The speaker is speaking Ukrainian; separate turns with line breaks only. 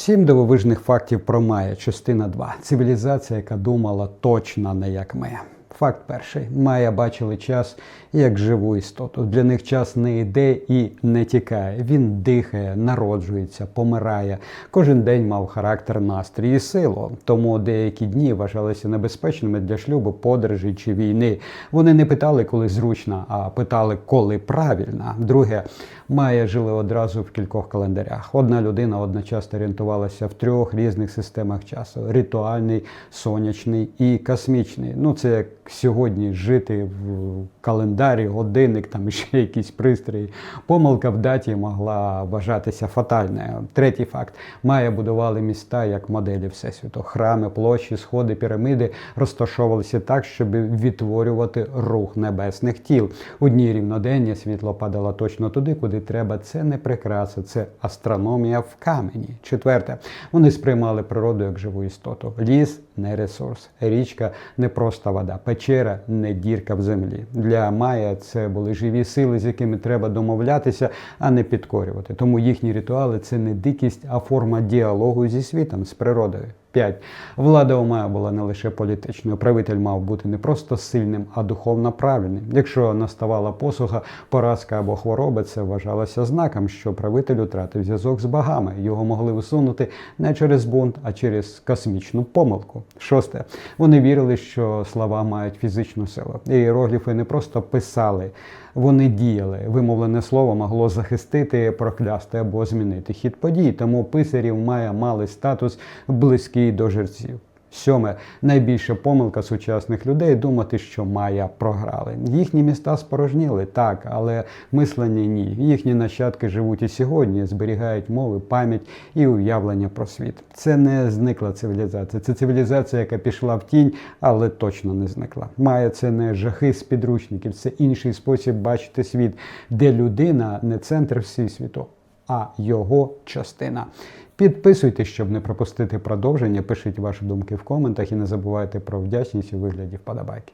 Сім дивовижних фактів про Майя, частина 2. Цивілізація, яка думала точно не як ми. Факт перший. Майя бачили час як живу істоту. Для них час не йде і не тікає. Він дихає, народжується, помирає. Кожен день мав характер, настрій і силу. Тому деякі дні вважалися небезпечними для шлюбу, подорожі чи війни. Вони не питали, коли зручно, а питали, коли правильно. Друге, Майя жили одразу в кількох календарях. Одна людина одночасно орієнтувалася в трьох різних системах часу: ритуальний, сонячний і космічний. Ну це як сьогодні жити в календарі, годинник, там ще якісь пристрої. Помилка в даті могла вважатися фатальною. Третій факт: Майя будували міста як моделі всесвіту. Храми, площі, сходи, піраміди розташовувалися так, щоб відтворювати рух небесних тіл. У дні рівнодення світло падало точно туди, куди треба. Це не прикраса, це астрономія в камені. Четверте, вони сприймали природу як живу істоту. Ліс не ресурс, річка не просто вода, печера не дірка в землі. Для Майя це були живі сили, з якими треба домовлятися, а не підкорювати. Тому їхні ритуали це не дикість, а форма діалогу зі світом, з природою. 5. Влада у була не лише політичною. Правитель мав бути не просто сильним, а духовно правильним. Якщо наставала посуха, поразка або хвороба, це вважалося знаком, що правитель втратив зв'язок з богами. Його могли усунути не через бунт, а через космічну помилку. Шосте. Вони вірили, що слова мають фізичну силу. Іерогліфи не просто писали. Вони діяли. Вимовлене слово могло захистити, проклясти або змінити хід подій. Тому писарів Майя мали статус близький до жерців. Сьоме найбільша помилка сучасних людей думати, що Майя програли. Їхні міста спорожніли, так, але мислення ні. Їхні нащадки живуть і сьогодні, зберігають мови, пам'ять і уявлення про світ. Це не зникла цивілізація. Це цивілізація, яка пішла в тінь, але точно не зникла. Майя це не жахи з підручників, це інший спосіб бачити світ, де людина не центр всесвіту, а його частина. Підписуйтесь, щоб не пропустити продовження. Пишіть ваші думки в коментах і не забувайте про вдячність у вигляді вподобайки.